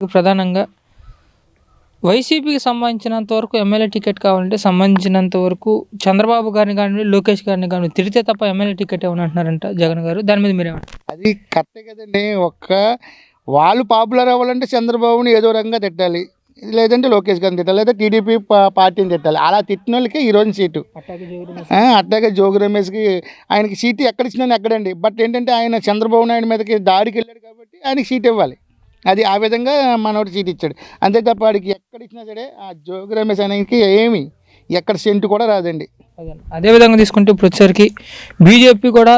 ప్రధానంగా వైసీపీకి సంబంధించినంత వరకు ఎమ్మెల్యే టికెట్ కావాలంటే సంబంధించినంత వరకు చంద్రబాబు గారిని కానీ లోకేష్ గారిని కానీ తిడితే తప్ప ఎమ్మెల్యే టికెట్ ఏమని అంటున్నారంట జగన్ గారు. దాని మీద మీరేమంటారు? అది కరెక్టే కదండి. ఒక్క వాళ్ళు పాపులర్ అవ్వాలంటే చంద్రబాబుని ఏదో రకంగా తిట్టాలి. లేదంటే లోకేష్ గారిని తిట్టాలి. లేదా టీడీపీ పార్టీని తిట్టాలి. అలా తిట్టిన వాళ్ళకి ఈ రోజు సీటు. అట్లాగే జోగి రమేష్కి ఆయనకి సీటు ఎక్కడ ఇచ్చినా ఎక్కడండి బట్ ఏంటంటే ఆయన చంద్రబాబు నాయుడు మీదకి దాడికి వెళ్ళాడు కాబట్టి ఆయనకి సీట్ ఇవ్వాలి. అది ఆ విధంగా మనోడు సీట్ ఇచ్చాడు. అంతే తప్ప వాడికి ఎక్కడ ఇచ్చినా సరే ఆ జోగి రమేష్ ఆయనకి ఏమి ఎక్కడ సెంటు కూడా రాదండి. అదే విధంగా తీసుకుంటే ఇప్పుడు వచ్చేసరికి బీజేపీ కూడా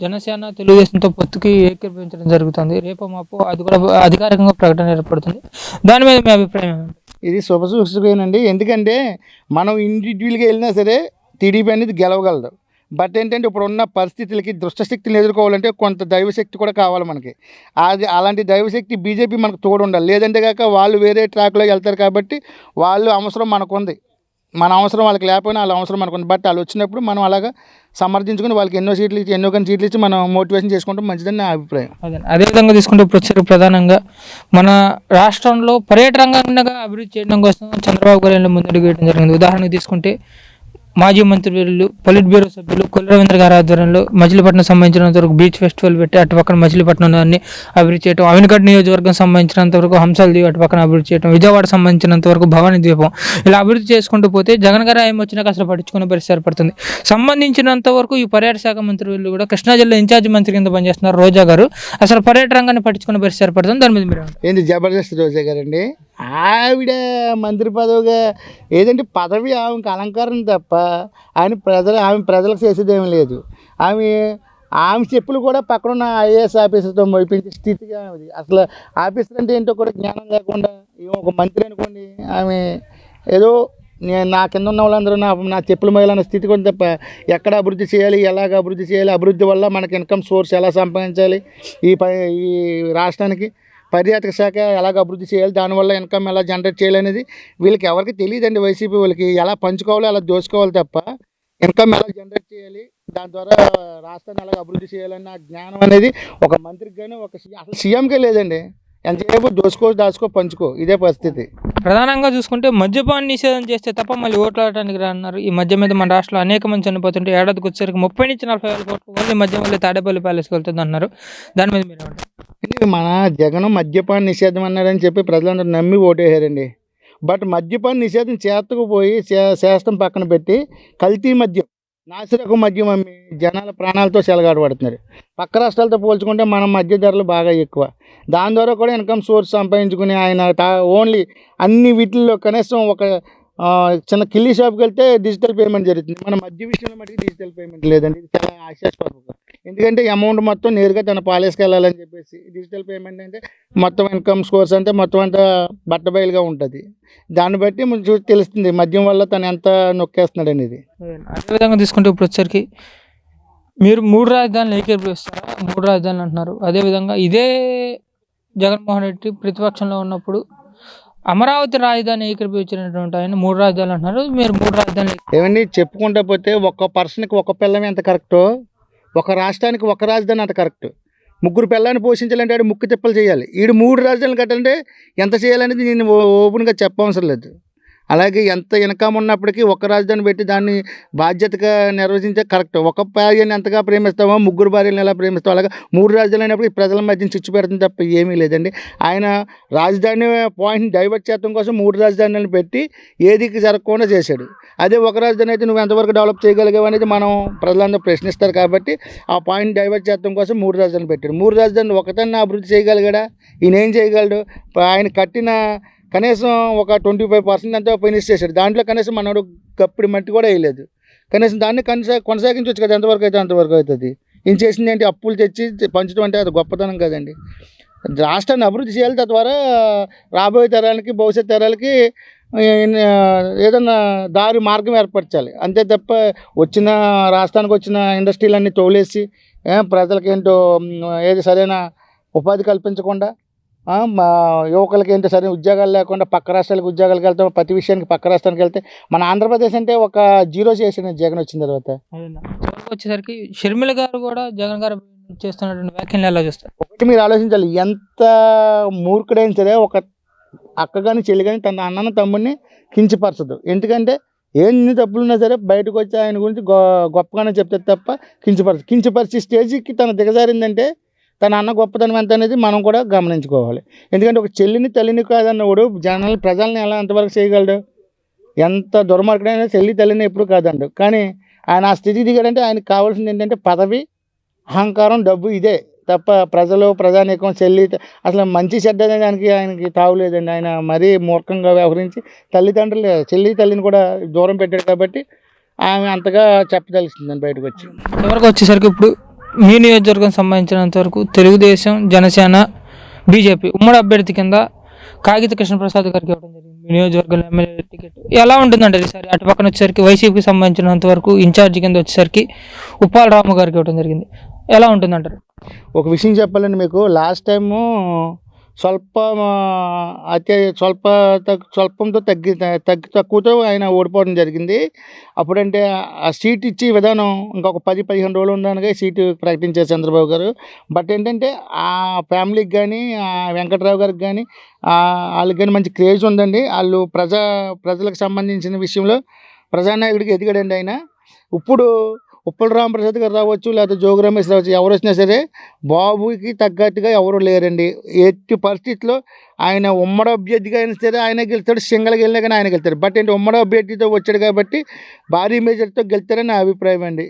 జనసేన తెలుగుదేశంతో పొత్తుకి ఏకీభవించడం జరుగుతుంది. రేపు మాపు అది కూడా అధికారికంగా ప్రకటన ఏర్పడుతుంది. దాని మీద మీ అభిప్రాయం ఇది శుభసూచకమేనండి ఎందుకంటే మనం ఇండివిజువల్గా వెళ్ళినా సరే టీడీపీ అనేది గెలవగలదు. బట్ ఏంటంటే ఇప్పుడు ఉన్న పరిస్థితులకి దుష్టశక్తిని ఎదుర్కోవాలంటే కొంత దైవశక్తి కూడా కావాలి మనకి. అది అలాంటి దైవశక్తి బీజేపీ మనకు తోడు ఉండాలి లేదంటే కాక వాళ్ళు వేరే ట్రాక్లో వెళ్తారు కాబట్టి వాళ్ళు అవసరం మనకుంది. మన అవసరం వాళ్ళకి లేకపోయినా వాళ్ళ అవసరం మనకు ఉంది బట్ వాళ్ళు వచ్చినప్పుడు మనం అలాగా సమర్థించుకుని వాళ్ళకి ఎన్నో సీట్లు ఇచ్చి ఎన్నో కొన్ని సీట్లు ఇచ్చి మనం మోటివేషన్ చేసుకుంటే మంచిదని నా అభిప్రాయం. అదే విధంగా తీసుకుంటే ఇప్పుడు వచ్చారు ప్రధానంగా మన రాష్ట్రంలో పర్యాటకంగా అభివృద్ధి చేయడం కోసం చంద్రబాబు గారు ముందడుగు వేయడం జరిగింది. ఉదాహరణకు తీసుకుంటే మాజీ మంత్రివర్యులు పొలిట్ బ్యూరో సభ్యులు కొల్లు రవీంద్ర గారి ఆధ్వర్యంలో మచిలీపట్నం సంబంధించినంత వరకు బీచ్ ఫెస్టివల్ పెట్టి అటు పక్కన మచిలీపట్నం అన్ని అభివృద్ధి చేయడం అవినగడ్ నియోజకవర్గం సంబంధించినంత వరకు హంసల దీవి అటు పక్కన అభివృద్ధి చేయడం విజయవాడ సంబంధించినంత వరకు భవానీ ద్వీపం ఇలా అభివృద్ధి చేసుకుంటూ పోతే జగన్ గారు ఆయన వచ్చినాక అసలు పట్టించుకునే పరిస్థితి ఏర్పడుతుంది. సంబంధించినంత వరకు ఈ పర్యాటక శాఖ మంత్రి వీళ్ళు కూడా కృష్ణా జిల్లా ఇన్ఛార్జ్ మంత్రి కింద పనిచేస్తున్నారు రోజా గారు. అసలు పర్యాటక రంగాన్ని పట్టించుకునే పరిస్థితి ఏర్పడుతుంది. దాని మీద మీరు ఏంటి జబర్దస్త్ రోజా గారండి? ఆవిడ మంత్రి పదవిగా ఏదంటే పదవి ఆమెకి అలంకారం తప్ప ఆయన ప్రజలు ఆమె ప్రజలకు చేసేది ఏమీ లేదు. ఆమె ఆమె చెప్పులు కూడా పక్కనున్న ఐఏఎస్ ఆఫీసర్తో మోపించే స్థితిగా ఆమెది అసలు ఆఫీసర్ అంటే ఏంటో కూడా జ్ఞానం లేకుండా ఈమె ఒక మంత్రి అనుకోండి ఆమె ఏదో నేను నా కింద ఉన్న వాళ్ళందరూ నా నా చెప్పులు మోయాలన్న స్థితి కూడా తప్ప ఎక్కడ అభివృద్ధి చేయాలి ఎలాగ అభివృద్ధి చేయాలి అభివృద్ధి వల్ల మనకి ఇన్కమ్ సోర్స్ ఎలా సంపాదించాలి ఈ ప ఈ రాష్ట్రానికి? పర్యాటక శాఖ ఎలాగ అభివృద్ధి చేయాలి దానివల్ల ఇన్కమ్ ఎలా జనరేట్ చేయాలనేది వీళ్ళకి ఎవరికి తెలియదండి వైసీపీ వాళ్ళకి. ఎలా పంచుకోవాలి ఎలా దోచుకోవాలి తప్ప ఇన్కమ్ ఎలా జనరేట్ చేయాలి దాని ద్వారా రాష్ట్రాన్ని ఎలా అభివృద్ధి చేయాలన్న జ్ఞానం అనేది ఒక మంత్రికి కానీ ఒక సీ- అసలు సీఎంకే లేదండి. ఎంతసేపు దోచుకో దాచుకో పంచుకో ఇదే పరిస్థితి. ప్రధానంగా చూసుకుంటే మద్యపాన నిషేధం చేస్తే తప్ప మళ్ళీ ఓట్లు ఆడటానికి రాన్నారు ఈ మధ్య మీద మన రాష్ట్రంలో అనేక మంది చనిపోతుంటే ఏడాదికి వచ్చేసరికి ముప్పై నుంచి నలభై వేల కోట్లు ఓన్లీ మద్యం వల్ల తాడేపల్లి ప్యాలెస్కి వెళ్తుంది అన్నారు దాని మీద మీరు మన జగన్ మద్యపాన నిషేధం అన్నారని చెప్పి ప్రజలందరూ నమ్మి ఓటేశారండి. బట్ మద్యపాన నిషేధం చేతకుపోయి చే- చేష్టం పక్కన పెట్టి కల్తీ మద్యం నాసిరకం మద్యం అమ్మి జనాల ప్రాణాలతో చెలగాడబడుతున్నారు పక్క రాష్ట్రాలతో పోల్చుకుంటే మన మద్య ధరలు బాగా ఎక్కువ. దాని ద్వారా కూడా ఇన్కమ్ సోర్స్ సంపాదించుకుని ఆయన టా ఓన్లీ అన్ని వీటిల్లో కనీసం ఒక చిన్న కిల్లీ షాప్కి వెళ్తే డిజిటల్ పేమెంట్ జరుగుతుంది. మన మధ్య విషయంలో మటుకు డిజిటల్ పేమెంట్ లేదండి. ఇది చాలా ఆశాస్పదం. ఎందుకంటే అమౌంట్ మొత్తం నేరుగా తన పాలేసుకు వెళ్ళాలని చెప్పేసి డిజిటల్ పేమెంట్ అంటే మొత్తం ఇన్కమ్ స్కోర్స్ అంతా మొత్తం అంతా బట్టబయలుగా ఉంటుంది. దాన్ని బట్టి మనం చూసి తెలుస్తుంది మద్యం వల్ల తను ఎంత నొక్కేస్తున్నాడు అనేది. అదేవిధంగా తీసుకుంటే ఇప్పుడు వచ్చరికి మీరు మూడు రాజధానులు ఏకీభవిస్తారా? మూడు రాజధానులు అంటున్నారు. అదేవిధంగా ఇదే జగన్మోహన్ రెడ్డి ప్రతిపక్షంలో ఉన్నప్పుడు అమరావతి రాజధాని ఏకీభవించినటువంటి ఆయన మూడు రాజధానులు అంటున్నారు. మీరు మూడు రాజధానులు ఏమండి చెప్పుకుంటా పోతే ఒక్క పర్సన్కి ఒక పిల్లం ఎంత కరెక్టో ఒక రాష్ట్రానికి ఒక రాజధాని అంత కరెక్ట్. ముగ్గురు పిల్లాన్ని పోషించాలంటే ఆడు ముక్కు తిప్పలు చేయాలి. ఈడు మూడు రాజధానులు కట్టాలంటే ఎంత చేయాలనేది నేను ఓపెన్గా చెప్పవసరం లేదు. అలాగే ఎంత ఇన్కమ్ ఉన్నప్పటికీ ఒక రాజధాని పెట్టి దాన్ని బాధ్యతగా నిర్వహించే కరెక్ట్. ఒక భార్యని ఎంతగా ప్రేమిస్తామో ముగ్గురు భార్యలను ఎలా ప్రేమిస్తామో అలాగే మూడు రాజధానులు అయినప్పుడు ప్రజల మధ్య చిచ్చు పెడుతుంది తప్ప ఏమీ లేదండి. ఆయన రాజధాని పాయింట్ని డైవర్ట్ చేయడం కోసం మూడు రాజధానులను పెట్టి ఏదికి జరగకుండా చేశాడు. అదే ఒక రాజధాని అయితే నువ్వు ఎంతవరకు డెవలప్ చేయగలిగావు అనేది మనం ప్రజలందరూ ప్రశ్నిస్తారు కాబట్టి ఆ పాయింట్ డైవర్ట్ చేయడం కోసం మూడు రాజధానులు పెట్టాడు. మూడు రాజధానులు ఒకదాన్ని అభివృద్ధి చేయగలిగాడా? ఈయన ఏం చేయగలడు? ఆయన కట్టిన కనీసం ఒక ట్వంటీ ఫైవ్ పర్సెంట్ అంతా ఫినిష్ చేశాడు దాంట్లో కనీసం మనోడు కప్పుడు మట్టి కూడా వేయలేదు. కనీసం దాన్ని కొనసా కొనసాగించవచ్చు కదా ఎంతవరకు అయితే అంతవరకు అవుతుంది. ఏం చేసింది ఏంటి? అప్పులు తెచ్చి పంచడం అంటే అది గొప్పతనం కదండి. రాష్ట్రాన్ని అభివృద్ధి చేయాలి తద్వారా రాబోయే తరాలకి భవిష్యత్ తరాలకి ఏదన్నా దారి మార్గం ఏర్పరచాలి. అంతే తప్ప వచ్చిన రాష్ట్రానికి వచ్చిన ఇండస్ట్రీలన్నీ తోలేసి ప్రజలకేంటో ఏది సరైన ఉపాధి కల్పించకుండా మా యువకులకి ఏంటో సరైన ఉద్యోగాలు లేకుండా పక్క రాష్ట్రాలకు ఉద్యోగాలకు వెళ్తాం ప్రతి విషయానికి పక్క రాష్ట్రానికి వెళ్తే మన ఆంధ్రప్రదేశ్ అంటే ఒక జీరో చేసిన జగన్ వచ్చిన తర్వాత. వచ్చేసరికి షర్మిల గారు కూడా జగన్ గారు చేస్తున్నటువంటి వ్యాఖ్యలు ఎలా చూస్తారు? ఒకటి మీరు ఆలోచించాలి ఎంత మూర్ఖుడైనా సరే ఒక అక్క కానీ చెల్లి కానీ తన అన్నను తమ్ముడిని కించపరచదు. ఎందుకంటే ఎన్ని తప్పులు ఉన్నా సరే బయటకు వచ్చి ఆయన గురించి గొ గొప్పగానే చెప్తే తప్ప కించపరచదు కించపరిచే స్టేజ్కి తన దిగజారిందంటే తన అన్న గొప్పతనం ఎంత అనేది మనం కూడా గమనించుకోవాలి. ఎందుకంటే ఒక చెల్లిని తల్లిని కాదన్నవాడు జనాలు ప్రజల్ని ఎలా ఎంతవరకు చేయగలడు? ఎంత దుర్మార్గుడైనా చెల్లి తల్లిని ఎప్పుడు కాదండు. కానీ ఆయన ఆ స్థితి దిగాడంటే ఆయనకు కావాల్సింది ఏంటంటే పదవి అహంకారం డబ్బు ఇదే తప్ప ప్రజలు ప్రజానీకం చెల్లి అసలు మంచి చెడ్డ దానికి ఆయనకి తావులేదండి ఆయన మరీ మూర్ఖంగా వ్యవహరించి తల్లిదండ్రులు చెల్లి తల్లిని కూడా దూరం పెట్టాడు కాబట్టి ఆమె అంతగా చెప్పదలుస్తుందండి బయటకు వచ్చి. చివరికి వచ్చేసరికి ఇప్పుడు మీ నియోజకవర్గం సంబంధించినంత వరకు తెలుగుదేశం జనసేన బీజేపీ ఉమ్మడి అభ్యర్థి కింద కాగిత కృష్ణప్రసాద్ గారికి ఇవ్వడం జరిగింది. మీ నియోజకవర్గంలో ఎమ్మెల్యే టికెట్ ఎలా ఉంటుందంటే ఈసారి అటు పక్కన వచ్చేసరికి వైసీపీకి సంబంధించినంత వరకు ఇన్ఛార్జ్ కింద వచ్చేసరికి ఉప్పాల రాము గారికి ఇవ్వడం జరిగింది. ఎలా ఉంటుందంటారు? ఒక విషయం చెప్పాలండి మీకు. లాస్ట్ టైము స్వల్ప అతి స్వల్ప తగ్ స్వల్పంతో తగ్గి తగ్గి తక్కువతో ఆయన ఓడిపోవడం జరిగింది. అప్పుడంటే ఆ సీట్ ఇచ్చే విధానం ఇంకొక పది పదిహేను రోజులు ఉండడానికి సీటు ప్రకటించారు చంద్రబాబు గారు. బట్ ఏంటంటే ఆ ఫ్యామిలీకి కానీ ఆ వెంకట్రావు గారికి కానీ వాళ్ళకి కానీ మంచి క్రేజ్ ఉందండి. వాళ్ళు ప్రజా ప్రజలకు సంబంధించిన విషయంలో ప్రజానాయకుడికి ఎదిగాడండి ఆయన. ఇప్పుడు ఉప్పల రామప్రసాద్ గారు రావచ్చు లేకపోతే జోగి రమేష్ రావచ్చు ఎవరు వచ్చినా సరే బాబుకి తగ్గట్టుగా ఎవరు లేరండి. ఎట్టి పరిస్థితిలో ఆయన ఉమ్మడి అభ్యర్థిగా అయినా సరే ఆయన గెలుస్తాడు సింగల్గా వెళ్ళినా కానీ ఆయన గెలుస్తాడు. బట్ ఏంటి ఉమ్మడి అభ్యర్థితో వచ్చాడు కాబట్టి భారీ మేజర్తో గెలుతారని నా అభిప్రాయం అండి.